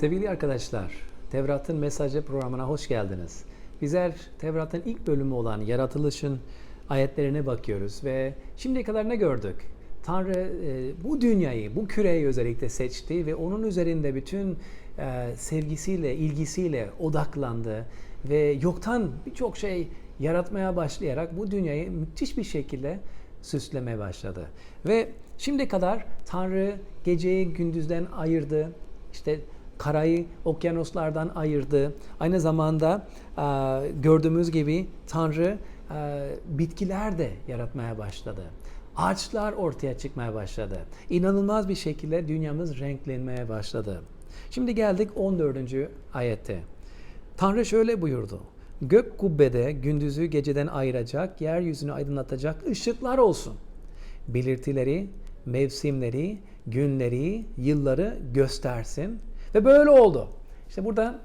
Sevgili arkadaşlar, Tevrat'ın mesajı programına hoş geldiniz. Bizler Tevrat'ın ilk bölümü olan yaratılışın ayetlerine bakıyoruz ve şimdiye kadar ne gördük? Tanrı e, bu dünyayı, bu küreyi özellikle seçti ve onun üzerinde bütün e, sevgisiyle, ilgisiyle odaklandı ve yoktan birçok şey yaratmaya başlayarak bu dünyayı müthiş bir şekilde süslemeye başladı. Ve şimdiye kadar Tanrı geceyi gündüzden ayırdı. İşte karayı okyanuslardan ayırdı. Aynı zamanda gördüğümüz gibi Tanrı bitkiler de yaratmaya başladı. Ağaçlar ortaya çıkmaya başladı. İnanılmaz bir şekilde dünyamız renklenmeye başladı. Şimdi geldik 14. ayette. Tanrı şöyle buyurdu. Gök kubbede gündüzü geceden ayıracak, yeryüzünü aydınlatacak ışıklar olsun. Belirtileri, mevsimleri, günleri, yılları göstersin. Ve böyle oldu. İşte burada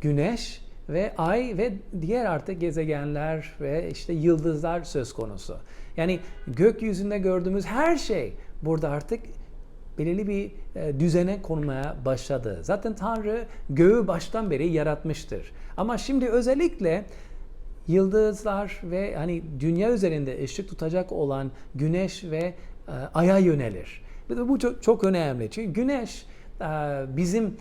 güneş ve ay ve diğer artık gezegenler ve işte yıldızlar söz konusu. Yani gökyüzünde gördüğümüz her şey burada artık belirli bir e, düzene konmaya başladı. Zaten Tanrı göğü baştan beri yaratmıştır. Ama şimdi özellikle yıldızlar ve hani dünya üzerinde ışık tutacak olan güneş ve e, aya yönelir. Bu çok, çok önemli. Çünkü güneş bizim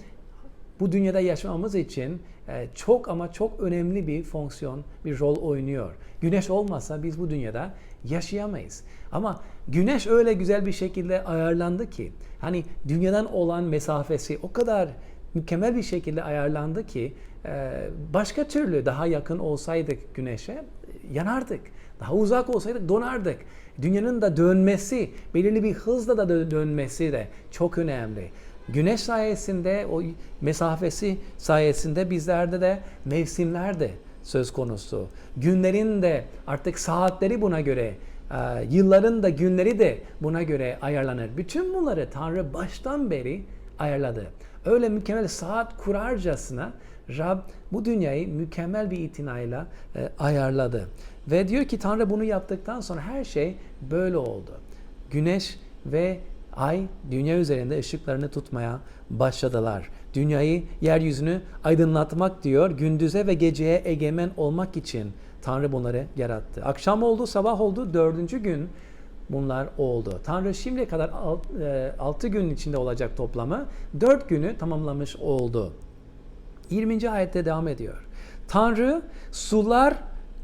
bu dünyada yaşamamız için e, çok ama çok önemli bir fonksiyon, bir rol oynuyor. Güneş olmasa biz bu dünyada yaşayamayız. Ama güneş öyle güzel bir şekilde ayarlandı ki hani dünyadan olan mesafesi o kadar mükemmel bir şekilde ayarlandı ki e, başka türlü daha yakın olsaydık güneşe yanardık. Daha uzak olsaydık donardık. Dünyanın da dönmesi, belirli bir hızla da dö- dönmesi de çok önemli. Güneş sayesinde, o mesafesi sayesinde bizlerde de mevsimler de söz konusu. Günlerin de artık saatleri buna göre, e, yılların da günleri de buna göre ayarlanır. Bütün bunları Tanrı baştan beri ayarladı. Öyle mükemmel saat kurarcasına Rab bu dünyayı mükemmel bir itinayla e, ayarladı. Ve diyor ki Tanrı bunu yaptıktan sonra her şey böyle oldu. Güneş ve ay dünya üzerinde ışıklarını tutmaya başladılar. Dünyayı, yeryüzünü aydınlatmak diyor, gündüze ve geceye egemen olmak için Tanrı bunları yarattı. Akşam oldu, sabah oldu, dördüncü gün bunlar oldu. Tanrı şimdiye kadar 6 gün içinde olacak toplamı 4 günü tamamlamış oldu. 20. ayette devam ediyor. Tanrı sular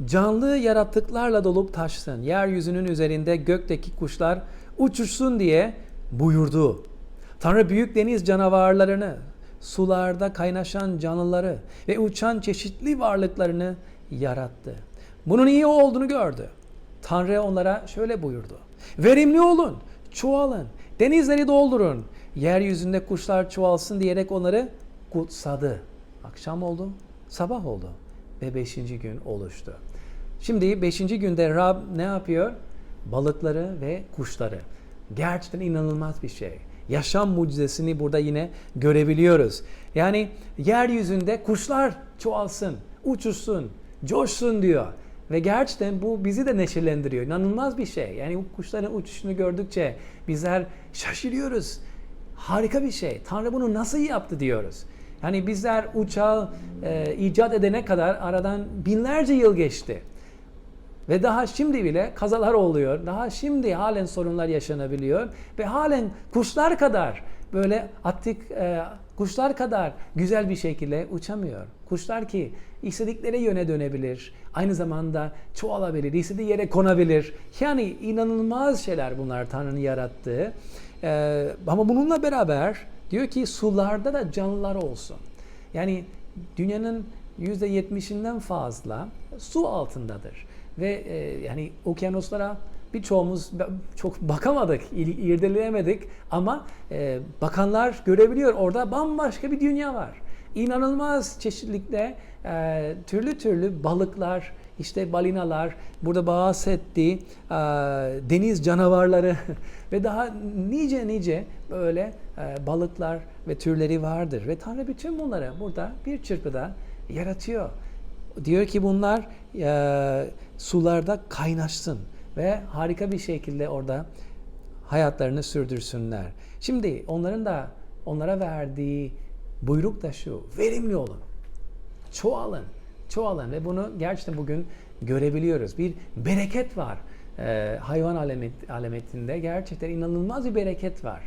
canlı yaratıklarla dolup taşsın. Yeryüzünün üzerinde gökteki kuşlar uçuşsun diye buyurdu. Tanrı büyük deniz canavarlarını, sularda kaynaşan canlıları ve uçan çeşitli varlıklarını yarattı. Bunun iyi olduğunu gördü. Tanrı onlara şöyle buyurdu. Verimli olun, çoğalın, denizleri doldurun, yeryüzünde kuşlar çoğalsın diyerek onları kutsadı. Akşam oldu, sabah oldu ve beşinci gün oluştu. Şimdi beşinci günde Rab ne yapıyor? Balıkları ve kuşları. Gerçekten inanılmaz bir şey. Yaşam mucizesini burada yine görebiliyoruz. Yani yeryüzünde kuşlar çoğalsın, uçuşsun, coşsun diyor. Ve gerçekten bu bizi de neşelendiriyor. İnanılmaz bir şey. Yani bu kuşların uçuşunu gördükçe bizler şaşırıyoruz. Harika bir şey. Tanrı bunu nasıl yaptı diyoruz. Yani bizler uçağı e, icat edene kadar aradan binlerce yıl geçti. Ve daha şimdi bile kazalar oluyor. Daha şimdi halen sorunlar yaşanabiliyor. Ve halen kuşlar kadar böyle attık e, kuşlar kadar güzel bir şekilde uçamıyor. Kuşlar ki istedikleri yöne dönebilir. Aynı zamanda çoğalabilir, istediği yere konabilir. Yani inanılmaz şeyler bunlar Tanrı'nın yarattığı. E, ama bununla beraber diyor ki sularda da canlılar olsun. Yani dünyanın %70'inden fazla su altındadır. Ve e, yani okyanuslara birçoğumuz çok bakamadık, irdeleyemedik ama e, bakanlar görebiliyor orada bambaşka bir dünya var. İnanılmaz çeşitlilikte e, türlü türlü balıklar, işte balinalar, burada bahsettiği e, deniz canavarları ve daha nice nice böyle e, balıklar ve türleri vardır. Ve Tanrı bütün bunları burada bir çırpıda yaratıyor. Diyor ki bunlar e, sularda kaynaşsın ve harika bir şekilde orada hayatlarını sürdürsünler. Şimdi onların da onlara verdiği buyruk da şu, verimli olun. Çoğalın, çoğalın ve bunu gerçekten bugün görebiliyoruz. Bir bereket var. Ee, hayvan alemet, alemetinde gerçekten inanılmaz bir bereket var.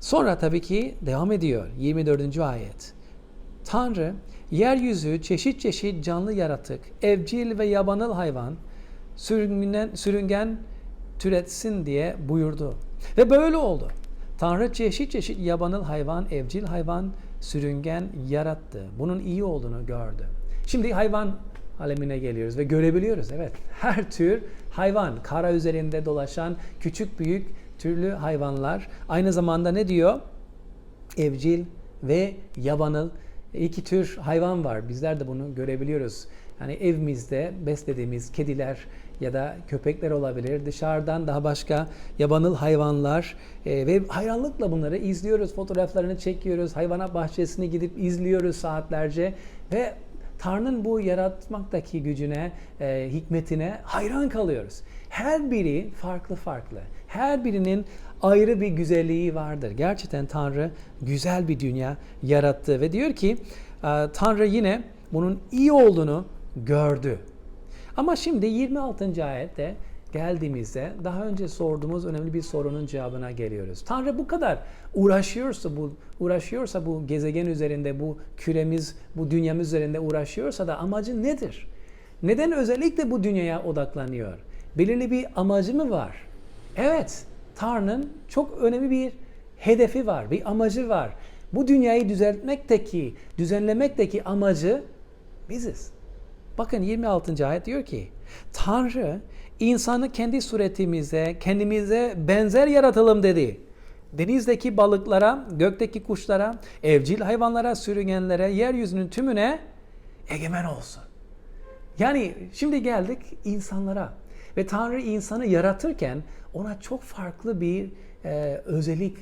Sonra tabii ki devam ediyor 24. ayet. Tanrı yeryüzü çeşit çeşit canlı yaratık, evcil ve yabanıl hayvan, sürüngen, sürüngen türetsin diye buyurdu. Ve böyle oldu. Tanrı çeşit çeşit yabanıl hayvan, evcil hayvan, sürüngen yarattı. Bunun iyi olduğunu gördü. Şimdi hayvan alemine geliyoruz ve görebiliyoruz. Evet, her tür hayvan, kara üzerinde dolaşan küçük büyük türlü hayvanlar. Aynı zamanda ne diyor? Evcil ve yabanıl iki tür hayvan var. Bizler de bunu görebiliyoruz. Yani evimizde beslediğimiz kediler ya da köpekler olabilir. Dışarıdan daha başka yabanıl hayvanlar e, ve hayranlıkla bunları izliyoruz. Fotoğraflarını çekiyoruz. Hayvanat bahçesine gidip izliyoruz saatlerce ve Tanrı'nın bu yaratmaktaki gücüne, e, hikmetine hayran kalıyoruz. Her biri farklı farklı. Her birinin ayrı bir güzelliği vardır. Gerçekten Tanrı güzel bir dünya yarattı ve diyor ki Tanrı yine bunun iyi olduğunu gördü. Ama şimdi 26. ayette geldiğimizde daha önce sorduğumuz önemli bir sorunun cevabına geliyoruz. Tanrı bu kadar uğraşıyorsa bu uğraşıyorsa bu gezegen üzerinde bu küremiz bu dünyamız üzerinde uğraşıyorsa da amacı nedir? Neden özellikle bu dünyaya odaklanıyor? Belirli bir amacı mı var? Evet, Tanrı'nın çok önemli bir hedefi var, bir amacı var. Bu dünyayı düzeltmekteki, düzenlemekteki amacı biziz. Bakın 26. ayet diyor ki Tanrı insanı kendi suretimize, kendimize benzer yaratalım dedi. Denizdeki balıklara, gökteki kuşlara, evcil hayvanlara, sürüngenlere, yeryüzünün tümüne egemen olsun. Yani şimdi geldik insanlara ve Tanrı insanı yaratırken ona çok farklı bir e, özellik,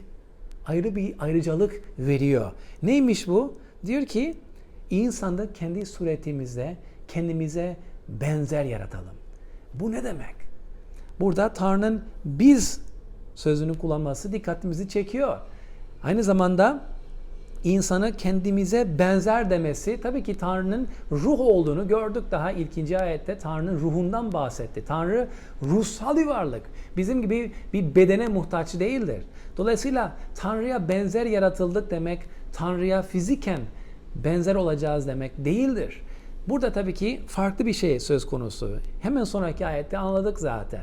ayrı bir ayrıcalık veriyor. Neymiş bu? Diyor ki insanda kendi suretimizde kendimize benzer yaratalım. Bu ne demek? Burada Tanrı'nın biz sözünü kullanması dikkatimizi çekiyor. Aynı zamanda insanı kendimize benzer demesi tabii ki Tanrı'nın ruh olduğunu gördük daha ilkinci ayette Tanrı'nın ruhundan bahsetti. Tanrı ruhsal bir varlık. Bizim gibi bir bedene muhtaç değildir. Dolayısıyla Tanrı'ya benzer yaratıldık demek Tanrı'ya fiziken benzer olacağız demek değildir. Burada tabii ki farklı bir şey söz konusu. Hemen sonraki ayette anladık zaten.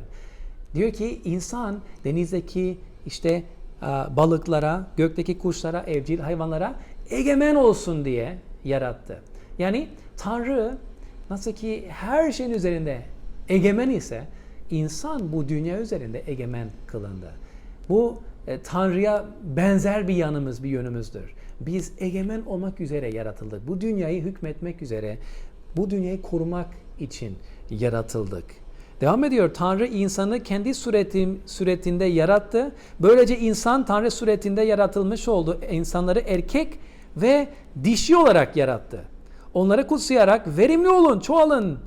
Diyor ki insan denizdeki işte balıklara, gökteki kuşlara, evcil hayvanlara egemen olsun diye yarattı. Yani Tanrı nasıl ki her şeyin üzerinde egemen ise insan bu dünya üzerinde egemen kılındı. Bu e, Tanrı'ya benzer bir yanımız, bir yönümüzdür. Biz egemen olmak üzere yaratıldık. Bu dünyayı hükmetmek üzere, bu dünyayı korumak için yaratıldık. Devam ediyor. Tanrı insanı kendi suretim, suretinde yarattı. Böylece insan Tanrı suretinde yaratılmış oldu. İnsanları erkek ve dişi olarak yarattı. Onları kutsayarak verimli olun, çoğalın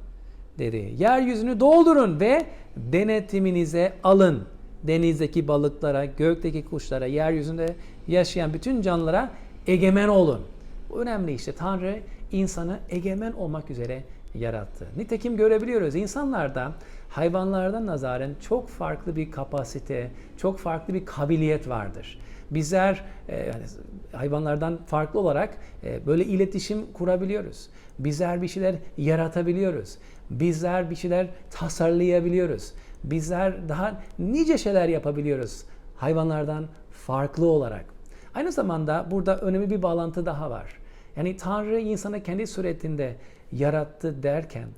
dedi. Yeryüzünü doldurun ve denetiminize alın. Denizdeki balıklara, gökteki kuşlara, yeryüzünde yaşayan bütün canlılara egemen olun. Önemli işte. Tanrı insanı egemen olmak üzere yarattı. Nitekim görebiliyoruz insanlarda hayvanlardan nazaren çok farklı bir kapasite, çok farklı bir kabiliyet vardır. Bizler e, hayvanlardan farklı olarak e, böyle iletişim kurabiliyoruz. Bizler bir şeyler yaratabiliyoruz. Bizler bir şeyler tasarlayabiliyoruz. Bizler daha nice şeyler yapabiliyoruz hayvanlardan farklı olarak. Aynı zamanda burada önemli bir bağlantı daha var. Yani Tanrı insanı kendi suretinde yarattı derken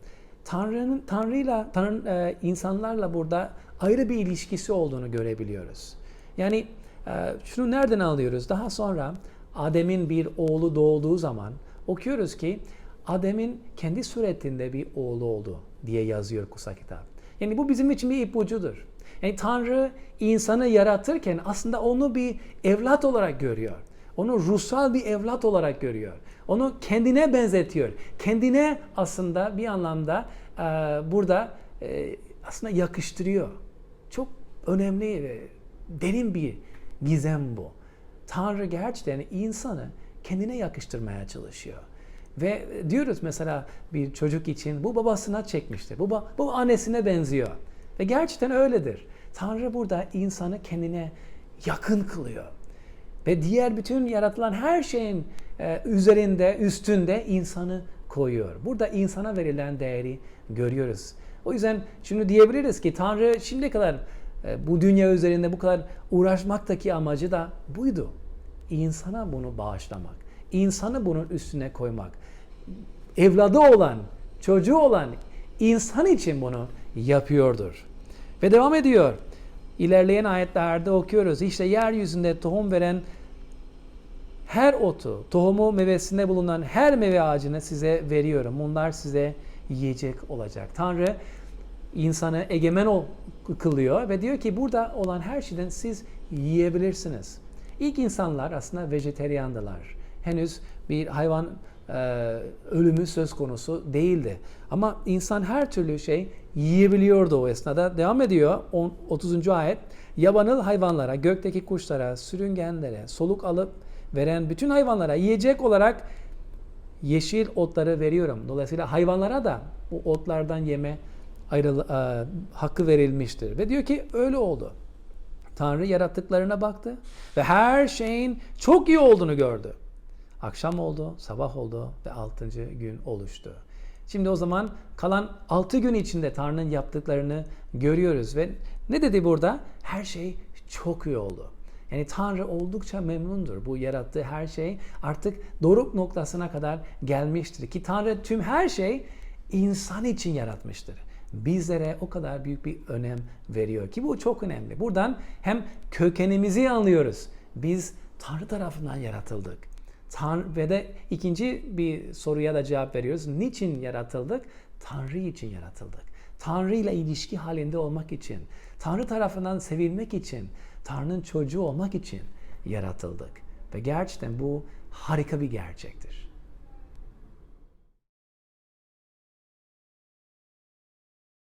Tanrı'nın Tanrı'yla Tanrı e, insanlarla burada ayrı bir ilişkisi olduğunu görebiliyoruz. Yani e, şunu nereden alıyoruz? Daha sonra Adem'in bir oğlu doğduğu zaman okuyoruz ki Adem'in kendi suretinde bir oğlu oldu diye yazıyor kutsal kitap. Yani bu bizim için bir ipucudur. Yani Tanrı insanı yaratırken aslında onu bir evlat olarak görüyor. Onu ruhsal bir evlat olarak görüyor. Onu kendine benzetiyor. Kendine aslında bir anlamda e, burada e, aslında yakıştırıyor. Çok önemli ve derin bir gizem bu. Tanrı gerçekten insanı kendine yakıştırmaya çalışıyor. Ve diyoruz mesela bir çocuk için bu babasına çekmiştir. Bu, bu annesine benziyor. Ve gerçekten öyledir. Tanrı burada insanı kendine yakın kılıyor. Ve diğer bütün yaratılan her şeyin e, üzerinde, üstünde insanı koyuyor. Burada insana verilen değeri görüyoruz. O yüzden şunu diyebiliriz ki Tanrı şimdiye kadar e, bu dünya üzerinde bu kadar uğraşmaktaki amacı da buydu. İnsana bunu bağışlamak. insanı bunun üstüne koymak. Evladı olan, çocuğu olan insan için bunu yapıyordur. Ve devam ediyor. İlerleyen ayetlerde okuyoruz. İşte yeryüzünde tohum veren her otu, tohumu meyvesinde bulunan her meyve ağacını size veriyorum. Bunlar size yiyecek olacak. Tanrı insanı egemen ol- kılıyor ve diyor ki burada olan her şeyden siz yiyebilirsiniz. İlk insanlar aslında vejeteryandılar. Henüz bir hayvan e, ölümü söz konusu değildi. Ama insan her türlü şey yiyebiliyordu o esnada. Devam ediyor 10, 30. ayet. Yabanıl hayvanlara, gökteki kuşlara, sürüngenlere, soluk alıp veren bütün hayvanlara yiyecek olarak yeşil otları veriyorum. Dolayısıyla hayvanlara da bu otlardan yeme ayrıl, e, hakkı verilmiştir. Ve diyor ki öyle oldu. Tanrı yarattıklarına baktı ve her şeyin çok iyi olduğunu gördü. Akşam oldu, sabah oldu ve altıncı gün oluştu. Şimdi o zaman kalan altı gün içinde Tanrı'nın yaptıklarını görüyoruz ve ne dedi burada? Her şey çok iyi oldu. Yani Tanrı oldukça memnundur. Bu yarattığı her şey artık doruk noktasına kadar gelmiştir. Ki Tanrı tüm her şey insan için yaratmıştır. Bizlere o kadar büyük bir önem veriyor ki bu çok önemli. Buradan hem kökenimizi anlıyoruz. Biz Tanrı tarafından yaratıldık. Tanrı ve de ikinci bir soruya da cevap veriyoruz. Niçin yaratıldık? Tanrı için yaratıldık. Tanrı ile ilişki halinde olmak için, Tanrı tarafından sevilmek için, Tanrı'nın çocuğu olmak için yaratıldık. Ve gerçekten bu harika bir gerçektir.